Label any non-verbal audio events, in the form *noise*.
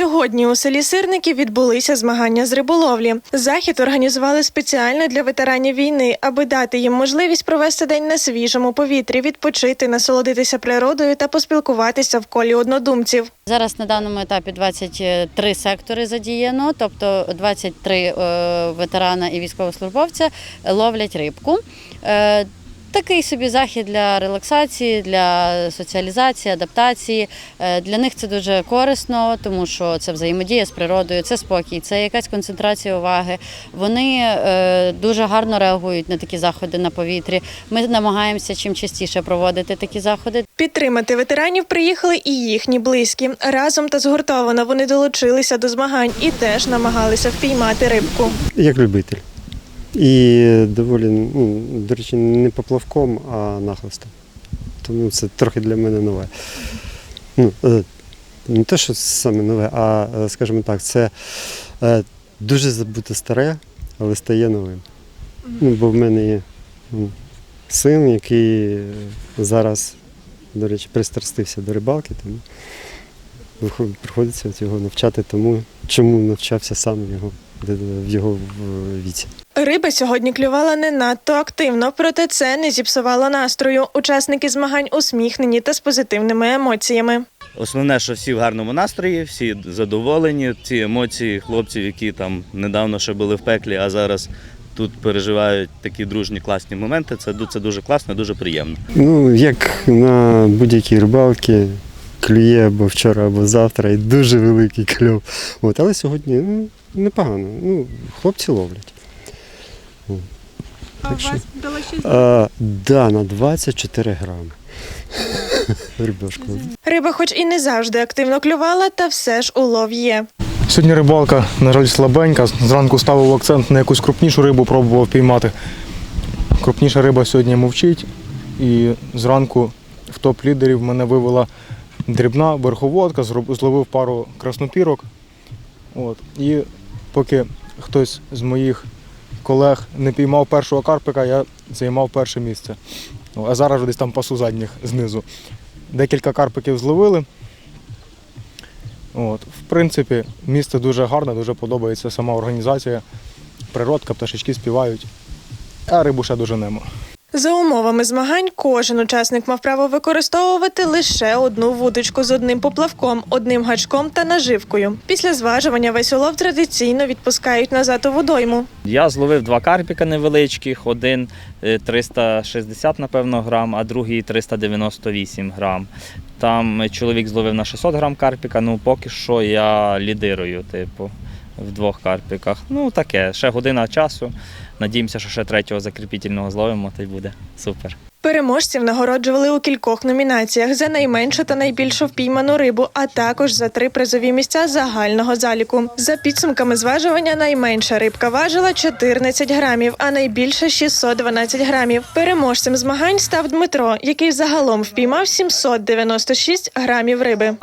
Сьогодні у селі Сирники відбулися змагання з риболовлі. Захід організували спеціально для ветеранів війни, аби дати їм можливість провести день на свіжому повітрі, відпочити, насолодитися природою та поспілкуватися в колі однодумців. Зараз на даному етапі 23 сектори задіяно, тобто 23 е, ветерана і військовослужбовця ловлять рибку. Такий собі захід для релаксації, для соціалізації, адаптації. Е, Для них це дуже корисно, тому що це взаємодія з природою, це спокій, це якась концентрація уваги. Вони е, дуже гарно реагують на такі заходи на повітрі. Ми намагаємося чим частіше проводити такі заходи. Підтримати ветеранів приїхали і їхні близькі. Разом та згуртовано вони долучилися до змагань і теж намагалися впіймати рибку. Як любитель. І доволі, ну, до речі, не поплавком, а нахлистом. Тому це трохи для мене нове. Ну, е, не те, що саме нове, а, е, скажімо так, це е, дуже забуте старе, але стає новим. Ну, бо в мене є син, який зараз, до речі, пристрастився до рибалки, тому приходиться його навчати тому, чому навчався сам його в його віці. Риба сьогодні клювала не надто активно, проте це не зіпсувало настрою. Учасники змагань усміхнені та з позитивними емоціями. Основне, що всі в гарному настрої, всі задоволені. Ці емоції хлопців, які там недавно ще були в пеклі, а зараз тут переживають такі дружні класні моменти. Це, ду- це дуже класно, дуже приємно. Ну, як на будь-якій рибалці, клює або вчора, або завтра, і дуже великий кльов. От, але сьогодні ну, непогано. Ну, хлопці ловлять. О. Так що- А, да, на 24 грами. *laughs* Рибешку. Риба, хоч і не завжди активно клювала, та все ж улов є. Сьогодні рибалка, на жаль, слабенька. Зранку ставив акцент на якусь крупнішу рибу, пробував піймати. Крупніша риба сьогодні мовчить. І зранку в топ-лідерів мене вивела дрібна верховодка, зловив пару краснопірок. От. І поки хтось з моїх колег не піймав першого карпика, я займав перше місце. А зараз десь там пасу задніх знизу. Декілька карпиків зловили. От, в принципі, місце дуже гарне, дуже подобається сама організація. Природка, пташечки співають, а рибу ще дуже немо. За умовами змагань кожен учасник мав право використовувати лише одну вудочку з одним поплавком, одним гачком та наживкою. Після зважування весь улов традиційно відпускають назад у водойму. Я зловив два карпіка невеличких, один е, 360, напевно, грам, а другий 398 грам. Там е, чоловік зловив на 600 грам карпіка, ну поки що я лідирую, типу, в двох карпіках. Ну таке, ще година часу. Надіємося, що ще третього закріпітельного зловимо, та й буде супер. Переможців нагороджували у кількох номінаціях за найменшу та найбільшу впійману рибу, а також за три призові місця загального заліку. За підсумками зважування, найменша рибка важила 14 грамів, а найбільша 612 грамів. Переможцем змагань став Дмитро, який загалом впіймав 796 грамів риби.